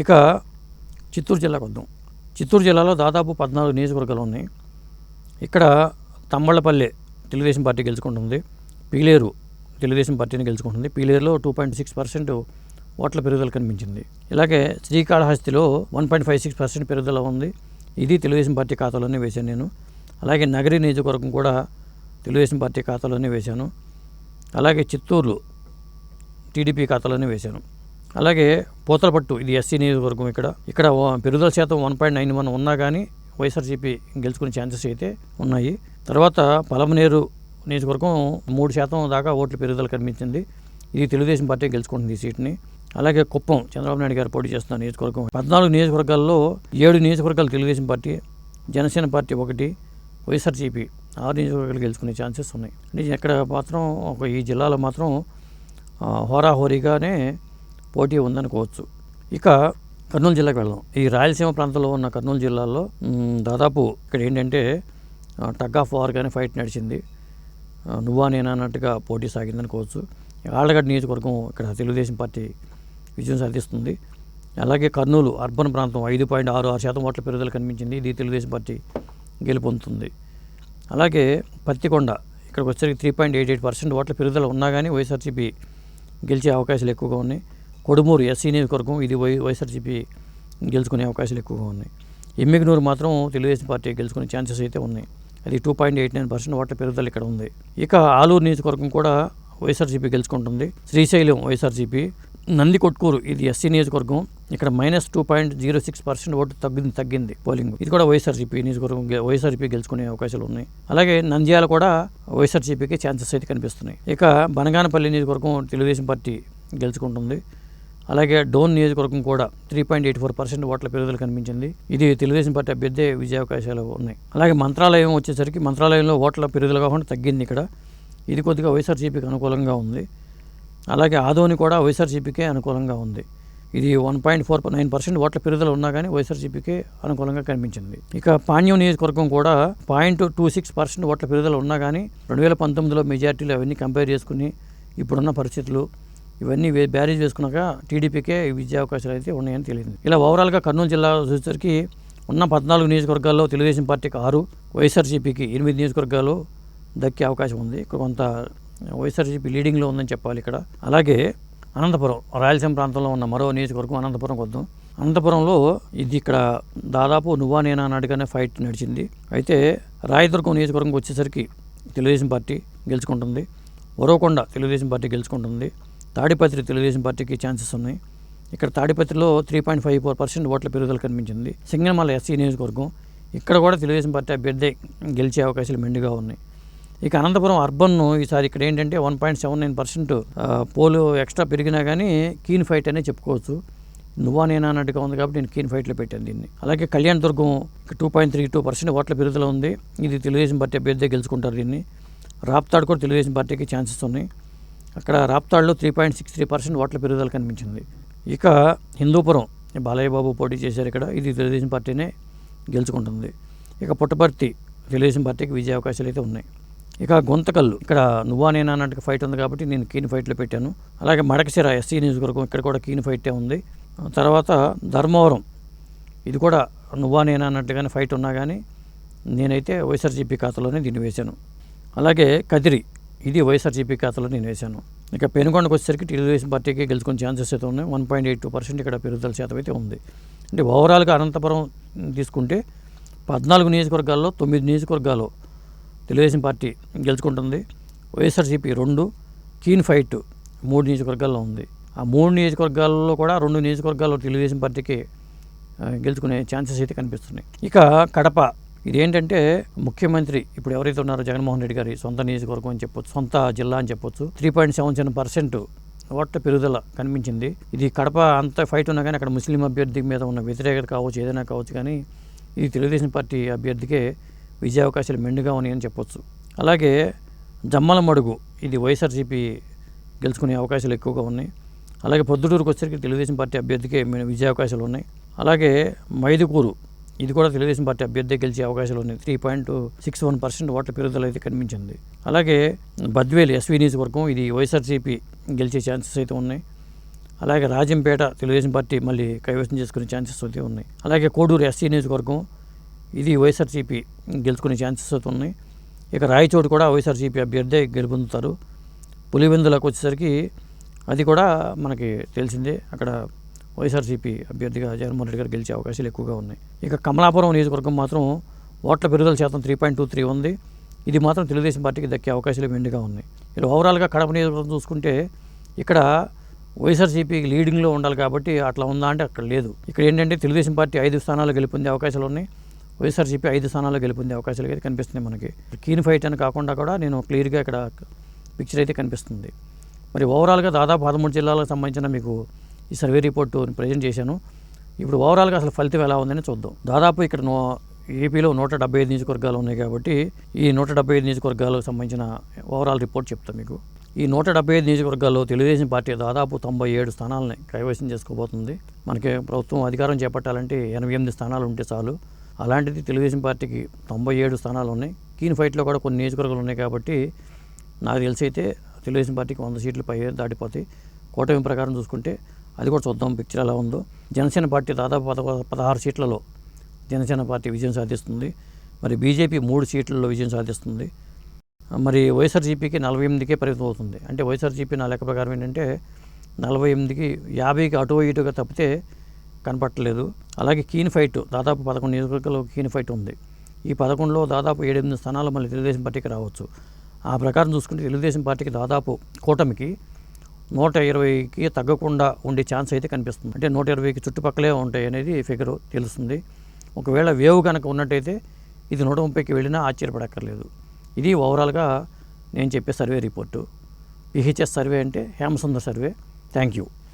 ఇక చిత్తూరు జిల్లాకు వద్దాం. చిత్తూరు జిల్లాలో దాదాపు పద్నాలుగు నియోజకవర్గాలు ఉన్నాయి. ఇక్కడ తమ్మళ్ళపల్లె తెలుగుదేశం పార్టీ గెలుచుకుంటుంది. పీలేరు తెలుగుదేశం పార్టీని గెలుచుకుంటుంది. పీలేరులో టూ పాయింట్ సిక్స్ పర్సెంట్ ఓట్ల పెరుగుదల కనిపించింది. ఇలాగే శ్రీకాళహస్తిలో one point five six percent పెరుగుదల ఉంది. ఇది తెలుగుదేశం పార్టీ ఖాతాలోనే వేశాను నేను. అలాగే నగరి నియోజకవర్గం కూడా తెలుగుదేశం పార్టీ ఖాతాలోనే వేశాను. అలాగే చిత్తూరు టీడీపీ ఖాతాలోనే వేశాను. అలాగే పోతలపట్టు ఇది ఎస్సీ నియోజకవర్గం ఇక్కడ. ఇక్కడ పెరుగుదల శాతం వన్ పాయింట్ నైన్ వన్ ఉన్నా కానీ వైఎస్ఆర్సీపీ గెలుచుకునే ఛాన్సెస్ అయితే ఉన్నాయి. తర్వాత పలమనేరు నియోజకవర్గం మూడు శాతం దాకా ఓట్ల పెరుగుదల కనిపించింది. ఇది తెలుగుదేశం పార్టీ గెలుచుకుంటుంది ఈ సీట్ని. అలాగే కుప్పం చంద్రబాబు నాయుడు గారు పోటీ చేస్తున్న నియోజకవర్గం. పద్నాలుగు నియోజకవర్గాల్లో ఏడు నియోజకవర్గాలు తెలుగుదేశం పార్టీ జనసేన పార్టీ ఒకటి వైఎస్ఆర్సీపీ ఆరు నియోజకవర్గాలు గెలుచుకునే ఛాన్సెస్ ఉన్నాయి. అంటే ఇక్కడ మాత్రం ఒక ఈ జిల్లాలో మాత్రం హోరాహోరీగానే పోటీ ఉందనుకోవచ్చు. ఇక కర్నూలు జిల్లాకు వెళ్దాం. ఈ రాయలసీమ ప్రాంతంలో ఉన్న కర్నూలు జిల్లాలో దాదాపు ఇక్కడ ఏంటంటే టగ్ ఆఫ్ వార్గానే ఫైట్ నడిచింది. నువ్వా నేనా అన్నట్టుగా పోటీ సాగిందనుకోవచ్చు. ఆళ్ళగడ్డ నియోజకవర్గం ఇక్కడ తెలుగుదేశం పార్టీ విజయం సాధిస్తుంది. అలాగే కర్నూలు అర్బన్ ప్రాంతం ఐదు పాయింట్ ఆరు ఆరు శాతం ఓట్ల పెరుగుదల కనిపించింది. ఇది తెలుగుదేశం పార్టీ గెలుపొందుతుంది. అలాగే పత్తికొండ ఇక్కడికి వచ్చేసరికి three point eight eight percent ఓట్ల పెరుగుదల ఉన్నా కానీ వైఎస్ఆర్సీపీ గెలిచే అవకాశాలు ఎక్కువగా ఉన్నాయి. కొడుమూరు ఎస్సీ నియోజకవర్గం ఇది వై వైఎస్ఆర్సీపీ గెలుచుకునే అవకాశాలు ఎక్కువగా ఉన్నాయి. ఎమ్మిగనూరు మాత్రం తెలుగుదేశం పార్టీ గెలుచుకునే ఛాన్సెస్ అయితే ఉన్నాయి. అది two point eight nine percent ఓట్ల పెరుగుదల ఇక్కడ ఉంది. ఇక ఆలూరు నియోజకవర్గం కూడా వైఎస్ఆర్సీపీ గెలుచుకుంటుంది. శ్రీశైలం వైఎస్ఆర్సీపీ నంది కొట్కూరు ఇది ఎస్సీ నియోజకవర్గం. ఇక్కడ minus two point zero six percent vote తగ్గింది తగ్గింది పోలింగ్. ఇది కూడా వైఎస్ఆర్సీపీ నియోజకవర్గం వైఎస్ఆర్సీపీ గెలుచుకునే అవకాశాలు ఉన్నాయి. అలాగే నంద్యాల కూడా వైఎస్ఆర్సీపీకి ఛాన్సెస్ అయితే కనిపిస్తున్నాయి. ఇక బనగానపల్లి నియోజకవర్గం తెలుగుదేశం పార్టీ గెలుచుకుంటుంది. అలాగే డోన్ నియోజకవర్గం కూడా three point eight four percent ఓట్ల పెరుగుదల కనిపించింది. ఇది తెలుగుదేశం పార్టీ అభ్యర్థి విజయ అవకాశాలు ఉన్నాయి. అలాగే మంత్రాలయం వచ్చేసరికి మంత్రాలయంలో ఓట్ల పెరుగుదల కాకుండా తగ్గింది ఇక్కడ. ఇది కొద్దిగా వైఎస్ఆర్సీపీకి అనుకూలంగా ఉంది. అలాగే ఆదోని కూడా వైఎస్ఆర్సీపీకే అనుకూలంగా ఉంది. ఇది one point four nine percent ఓట్ల పెరుగుదల ఉన్నా కానీ వైఎస్ఆర్సీపీకే అనుకూలంగా కనిపించింది. ఇక పాణ్యం నియోజకవర్గం కూడా పాయింట్ టూ సిక్స్ పర్సెంట్ ఓట్ల పెరుగుదల ఉన్నా కానీ రెండు వేల పంతొమ్మిదిలో మెజార్టీలు అవన్నీ కంపేర్ చేసుకుని ఇప్పుడున్న పరిస్థితులు ఇవన్నీ వే- బ్యారేజ్ వేసుకున్నాక టీడీపీకే విద్యా అవకాశాలు అయితే ఉన్నాయని తెలియదు. ఇలా ఓవరాల్గా కర్నూలు జిల్లా చూసేసరికి ఉన్న పద్నాలుగు నియోజకవర్గాల్లో తెలుగుదేశం పార్టీకి ఆరు వైఎస్ఆర్సీపీకి ఎనిమిది నియోజకవర్గాలు దక్కే అవకాశం ఉంది. ఇక్కడ కొంత వైఎస్ఆర్సీపీ లీడింగ్లో ఉందని చెప్పాలి ఇక్కడ. అలాగే అనంతపురం రాయలసీమ ప్రాంతంలో ఉన్న మరో నియోజకవర్గం అనంతపురం వద్దాం అనంతపురంలో ఇది ఇక్కడ దాదాపు నువ్వా నేనా అన్నట్టుగానే ఫైట్ నడిచింది. అయితే రాయదుర్గం నియోజకవర్గంకి వచ్చేసరికి తెలుగుదేశం పార్టీ గెలుచుకుంటుంది. ఒరవకొండ తెలుగుదేశం పార్టీ గెలుచుకుంటుంది. తాడిపత్రి తెలుగుదేశం పార్టీకి ఛాన్సెస్ ఉన్నాయి. ఇక్కడ తాడిపత్రిలో three point five four percent ఓట్ల పెరుగుదల కనిపించింది. సింగనమల ఎస్సీ నియోజకవర్గం ఇక్కడ కూడా తెలుగుదేశం పార్టీ అభ్యర్థి గెలిచే అవకాశాలు మెండుగా ఉన్నాయి. ఇక అనంతపురం అర్బన్ ఈసారి ఇక్కడ ఏంటంటే one point seven nine percent pole extra పెరిగినా కానీ కీన్ ఫైట్ అనే చెప్పుకోవచ్చు. నువ్వా నేనా అన్నట్టుగా ఉంది కాబట్టి నేను కీన్ ఫైట్లో పెట్టాను దీన్ని. అలాగే Kalyandurgam two point three two percent ఓట్ల పెరుగుదల ఉంది. ఇది తెలుగుదేశం పార్టీ అభ్యర్థి గెలుచుకుంటారు దీన్ని. రాప్తాడు కూడా తెలుగుదేశం పార్టీకి ఛాన్సెస్ ఉన్నాయి. అక్కడ రాప్తాడులో three point six three percent ఓట్ల పెరుగుదల కనిపించింది. ఇక హిందూపురం బాలయ్య బాబు పోటీ చేశారు ఇక్కడ. ఇది తెలుగుదేశం పార్టీనే గెలుచుకుంటుంది. ఇక పుట్టపర్తి తెలుగుదేశం పార్టీకి విజయ అవకాశాలు అయితే ఉన్నాయి. ఇక గొంతకల్లు ఇక్కడ నువ్వా నేనా అన్నట్టుగా ఫైట్ ఉంది కాబట్టి నేను కీన్ ఫైట్లో పెట్టాను. అలాగే మడకసిర ఎస్సీ నియోజకవర్గం ఇక్కడ కూడా కీన్ ఫైటే ఉంది. తర్వాత ధర్మవరం ఇది కూడా నువ్వా నేనా అన్నట్టుగానే ఫైట్ ఉన్నా కానీ నేనైతే వైఎస్ఆర్సీపీ ఖాతాలోనే దీన్ని వేశాను. అలాగే కదిరి ఇది వైఎస్ఆర్సీపీ ఖాతాలో నేను వేశాను. ఇక పెనుకొండకు వచ్చేసరికి తెలుగుదేశం పార్టీకి గెలుచుకునే ఛాన్సెస్ అయితే ఉన్నాయి. One point eight two percent ఇక్కడ పెరుగుదల శాతం అయితే ఉంది. అంటే ఓవరాల్గా అనంతపురం తీసుకుంటే పద్నాలుగు నియోజకవర్గాల్లో తొమ్మిది నియోజకవర్గాల్లో తెలుగుదేశం పార్టీ గెలుచుకుంటుంది. వైఎస్ఆర్సీపీ రెండు కీన్ ఫైట్ మూడు నియోజకవర్గాల్లో ఉంది. ఆ మూడు నియోజకవర్గాల్లో కూడా రెండు నియోజకవర్గాల్లో తెలుగుదేశం పార్టీకి గెలుచుకునే ఛాన్సెస్ అయితే కనిపిస్తున్నాయి. ఇక కడప ఇదేంటంటే ముఖ్యమంత్రి ఇప్పుడు ఎవరైతే ఉన్నారో జగన్మోహన్ రెడ్డి గారి సొంత నియోజకవర్గం అని చెప్పొచ్చు సొంత జిల్లా అని చెప్పొచ్చు three point seven seven percent ఓట్ల పెరుగుదల కనిపించింది. ఇది కడప అంత ఫైట్ ఉన్నా కానీ అక్కడ ముస్లిం అభ్యర్థి మీద ఉన్న వ్యతిరేకత కావచ్చు ఏదైనా కావచ్చు కానీ ఇది తెలుగుదేశం పార్టీ అభ్యర్థికే విజయ అవకాశాలు మెండుగా ఉన్నాయని చెప్పొచ్చు. అలాగే జమ్మల మడుగు ఇది వైఎస్ఆర్సీపీ గెలుచుకునే అవకాశాలు ఎక్కువగా ఉన్నాయి. అలాగే పొద్దుటూరుకు వచ్చేసరికి తెలుగుదేశం పార్టీ అభ్యర్థికే విజయావకాశాలు విజయ అవకాశాలు ఉన్నాయి. అలాగే మైదుకూరు ఇది కూడా తెలుగుదేశం పార్టీ అభ్యర్థి గెలిచే అవకాశాలు ఉన్నాయి three point six one percent ఓట్ల పెరుగుదల అయితే కనిపించింది. అలాగే బద్వేలు ఎస్వీ నియోజకవర్గం ఇది వైఎస్ఆర్సీపీ గెలిచే ఛాన్సెస్ అయితే ఉన్నాయి. అలాగే రాజంపేట తెలుగుదేశం పార్టీ మళ్ళీ కైవసం చేసుకునే ఛాన్సెస్ అయితే ఉన్నాయి. అలాగే కోడూరు ఎస్సీ నియోజకవర్గం ఇది వైఎస్ఆర్సీపీ గెలుచుకునే ఛాన్సెస్ అయితే ఉన్నాయి. ఇక రాయచోటు కూడా వైఎస్ఆర్సీపీ అభ్యర్థి గెలుపొందుతారు. పులివెందులకు వచ్చేసరికి అది కూడా మనకి తెలిసిందే. అక్కడ వైఎస్ఆర్సీపీ అభ్యర్థిగా జగన్మోహన్ రెడ్డి గారు గెలిచే అవకాశాలు ఎక్కువగా ఉన్నాయి. ఇక కమలాపురం నియోజకవర్గం మాత్రం ఓట్ల పెరుగుదల శాతం త్రీ పాయింట్ టూ త్రీ ఉంది. ఇది మాత్రం తెలుగుదేశం పార్టీకి దక్కే అవకాశాలు మెండుగా ఉన్నాయి. ఇలా ఓవరాల్గా కడప నియోజకవర్గం చూసుకుంటే ఇక్కడ వైఎస్ఆర్సీపీ లీడింగ్లో ఉండాలి కాబట్టి అట్లా ఉందా అంటే అక్కడ లేదు. ఇక్కడ ఏంటంటే తెలుగుదేశం పార్టీ ఐదు స్థానాలు గెలుపొందే అవకాశాలు ఉన్నాయి. వైఎస్ఆర్సీపీ ఐదు స్థానాల్లో గెలుపొందే అవకాశాలు అయితే కనిపిస్తున్నాయి మనకి. కీన్ ఫైట్ అని కాకుండా కూడా నేను క్లియర్గా ఇక్కడ పిక్చర్ అయితే కనిపిస్తుంది. మరి ఓవరాల్గా దాదాపు పదమూడు జిల్లాలకు సంబంధించిన మీకు ఈ సర్వే రిపోర్టు ప్రజెంట్ చేశాను. ఇప్పుడు ఓవరాల్గా అసలు ఫలితం ఎలా ఉందని చూద్దాం. దాదాపు ఇక్కడ నో ఏపీలో నూట డెబ్బై ఐదు నియోజకవర్గాలు ఉన్నాయి కాబట్టి ఈ నూట డెబ్బై ఐదు నియోజకవర్గాలకు సంబంధించిన ఓవరాల్ రిపోర్ట్ చెప్తాను మీకు. ఈ నూట డెబ్బై ఐదు నియోజకవర్గాల్లో తెలుగుదేశం పార్టీ దాదాపు తొంభై ఏడు స్థానాలని కైవసం చేసుకోబోతుంది. మనకి ప్రభుత్వం అధికారం చేపట్టాలంటే ఎనభై ఎనిమిది స్థానాలు ఉంటే చాలు. అలాంటిది తెలుగుదేశం పార్టీకి తొంభై ఏడు స్థానాలు ఉన్నాయి. కీన్ ఫైట్లో కూడా కొన్ని నియోజకవర్గాలు ఉన్నాయి కాబట్టి నాకు తెలిసి అయితే తెలుగుదేశం పార్టీకి వంద సీట్లు పై దాటిపోతాయి. కూటమి ప్రకారం చూసుకుంటే అది కూడా చూద్దాం పిక్చర్ ఎలా ఉందో. జనసేన పార్టీ దాదాపు పద పదహారు సీట్లలో జనసేన పార్టీ విజయం సాధిస్తుంది. మరి బీజేపీ మూడు సీట్లలో విజయం సాధిస్తుంది. మరి వైఎస్ఆర్సీపీకి నలభై ఎనిమిదికే పరిమితం అవుతుంది. అంటే వైఎస్ఆర్సీపీ నా లెక్క ప్రకారం ఏంటంటే నలభై ఎనిమిదికి యాభైకి అటు ఇటుగా తప్పితే కనపట్టలేదు. అలాగే కీన్ ఫైట్ దాదాపు పదకొండు నియోజకవర్గాల్లో కీన్ ఫైట్ ఉంది. ఈ పదకొండులో దాదాపు ఏడెనిమిది స్థానాలు మళ్ళీ తెలుగుదేశం పార్టీకి రావచ్చు. ఆ ప్రకారం చూసుకుంటే తెలుగుదేశం పార్టీకి దాదాపు కూటమికి నూట ఇరవైకి తగ్గకుండా ఉండే ఛాన్స్ అయితే కనిపిస్తుంది. అంటే నూట ఇరవైకి చుట్టుపక్కలే ఉంటాయి అనేది ఫిగర్ తెలుస్తుంది. ఒకవేళ వేవ్ కనుక ఉన్నట్టయితే ఇది నూట ముప్పైకి వెళ్ళినా ఆశ్చర్యపడక్కర్లేదు. ఇది ఓవరాల్గా నేను చెప్పే సర్వే రిపోర్టు. పిహెచ్ఎస్ సర్వే అంటే హేమసుందర్ సర్వే. Thank you.